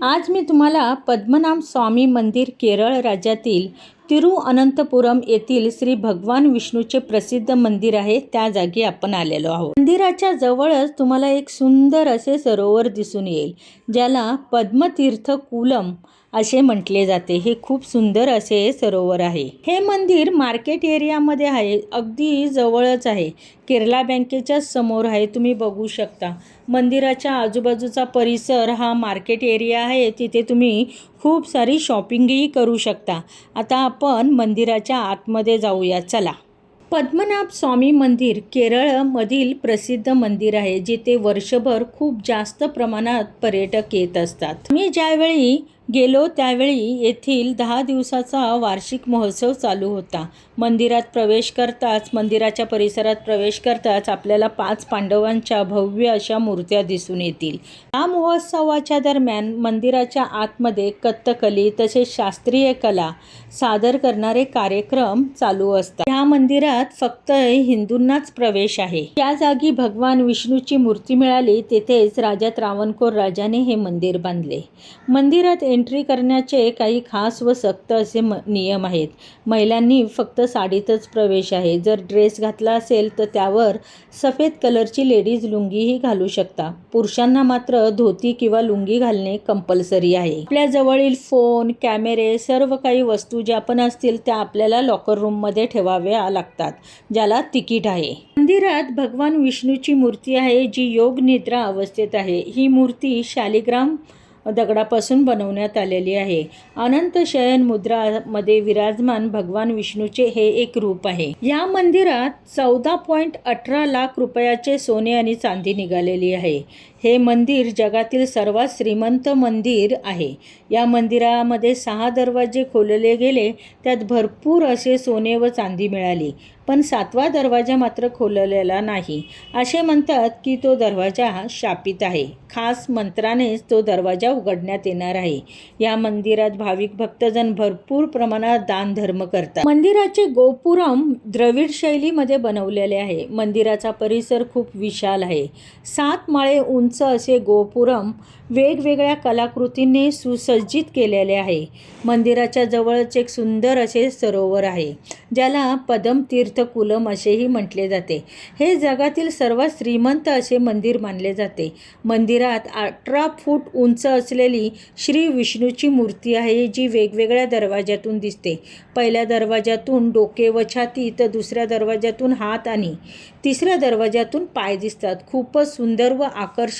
आज मी तुम्हाला पद्मनाभ स्वामी मंदिर केरळ राज्यातील तिरुअनंतपुरम येथील श्री भगवान विष्णूचे प्रसिद्ध मंदिर आहे. त्या जागी आपण आलेलो आहोत. मंदिराच्या जवळच तुम्हाला एक सुंदर असे सरोवर दिसून येईल ज्याला पद्मतीर्थ कुलम असे म्हटले जाते. हे खूप सुंदर असे सरोवर आहे. हे मंदिर मार्केट एरियामध्ये आहे अगदी जवळच आहे. केरला बँकेच्या समोर आहे तुम्ही बघू शकता. मंदिराच्या आजूबाजूचा परिसर हा मार्केट एरिया आहे. तिथे तुम्ही खूप सारी शॉपिंगही करू शकता. आता आपण मंदिराच्या आतमध्ये जाऊया चला. पद्मनाभ स्वामी मंदिर केरळमधील प्रसिद्ध मंदिर आहे जिथे वर्षभर खूप जास्त प्रमाणात पर्यटक येत असतात. मी ज्यावेळी गेलो त्यावेळी येथील दहा दिवसाचा वार्षिक महोत्सव चालू होता. मंदिरात प्रवेश करताच मंदिराच्या परिसरात प्रवेश करताच आपल्याला पाच पांडवांच्या भव्य अशा मूर्त्या दिसून येतील. या महोत्सवाच्या दरम्यान मंदिराच्या आतमध्ये कथ्थकली तसेच शास्त्रीय कला सादर करणारे कार्यक्रम चालू असतात. या मंदिरात फक्त हिंदूंनाच प्रवेश आहे. त्या जागी भगवान विष्णूची मूर्ती मिळाली तेथेच राजा त्रावणकोर राजाने हे मंदिर बांधले. मंदिरात एंट्री करण्याचे काही खास व सक्त असे म नियम आहेत. महिलांनी फक्त साडीतच प्रवेश आहे. जर ड्रेस घातला असेल तर त्यावर सफेद कलरची लेडीज लुंगीही घालू शकता. पुरुषांना मात्र धोती किंवा लुंगी घालणे कंपल्सरी आहे. आपल्या जवळील फोन कॅमेरे सर्व काही वस्तू ज्या पण असतील त्या आपल्याला लॉकर रूममध्ये ठेवाव्या लागतात ज्याला तिकीट आहे. मंदिरात भगवान विष्णूची मूर्ती आहे जी योग निद्रा अवस्थेत आहे. ही मूर्ती शालिग्राम दगडापासून बनवण्यात आलेली आहे. अनंत शयन मुद्रामध्ये विराजमान भगवान विष्णूचे हे एक रूप आहे. या मंदिरात चौदा पॉईंट अठरा लाख रुपयाचे सोने आणि चांदी निघालेली आहे. हे मंदिर जगातील सर्वात श्रीमंत मंदिर आहे. या मंदिरामध्ये सहा दरवाजे खोलले गेले त्यात भरपूर असे सोने व चांदी मिळाली पण सातवा दरवाजा मात्र खोललेला नाही. असे म्हणतात की तो दरवाजा शापित आहे. खास मंत्रानेच तो दरवाजा उघडण्यात येणार आहे. या मंदिरात भाविक भक्तजन भरपूर प्रमाणात दानधर्म करतात. मंदिराचे गोपुरम द्रविड शैलीमध्ये बनवलेले आहे. मंदिराचा परिसर खूप विशाल आहे. सात माळे उंच उंच असे गोपुरम वेगवेगळ्या कलाकृतींनी सुसज्जित केलेले आहे. मंदिराच्या जवळच एक सुंदर असे सरोवर आहे ज्याला पदम तीर्थ कुलम असेही म्हटले जाते. हे जगातील सर्वात श्रीमंत असे मंदिर मानले जाते. मंदिरात अठरा फूट उंच असलेली श्री विष्णूची मूर्ती आहे जी वेगवेगळ्या दरवाज्यातून दिसते. पहिल्या दरवाज्यातून डोके व छाती तर दुसऱ्या दरवाज्यातून हात आणि तिसऱ्या दरवाज्यातून पाय दिसतात. खूपच सुंदर व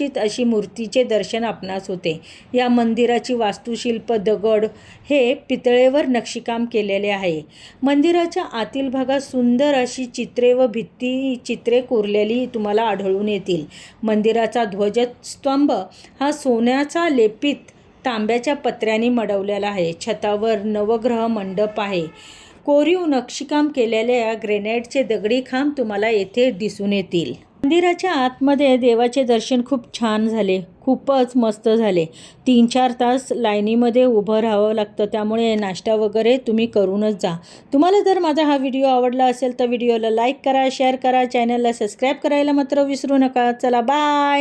आकर्षित अशी मूर्तीचे दर्शन आपणास होते. या मंदिराची वास्तुशिल्प दगड हे पितळेवर नक्षीकाम केलेले आहे. मंदिराच्या आतील भागात सुंदर अशी चित्रे व भित्ती चित्रे कोरलेली तुम्हाला आढळून येतील. मंदिराचा ध्वजस्तंभ हा सोन्याचा लेपित तांब्याच्या पत्र्याने मडवलेला आहे. छतावर नवग्रह मंडप आहे. कोरीव नक्षीकाम केलेल्या ग्रेनाईटचे दगडी खांब तुम्हाला येथे दिसून येतील. मंदिराच्या आतमध्ये देवाचे दर्शन खूप छान झाले. खूपच मस्त झाले. तीन चार तास लाईनीमध्ये उभं राहावं लागतं. त्यामुळे नाश्ता वगैरे तुम्ही करूनच जा. तुम्हाला जर माझा हा व्हिडिओ आवडला असेल तर व्हिडिओला लाईक करा शेअर करा चॅनलला सबस्क्राईब करायला मात्र विसरू नका. चला बाय!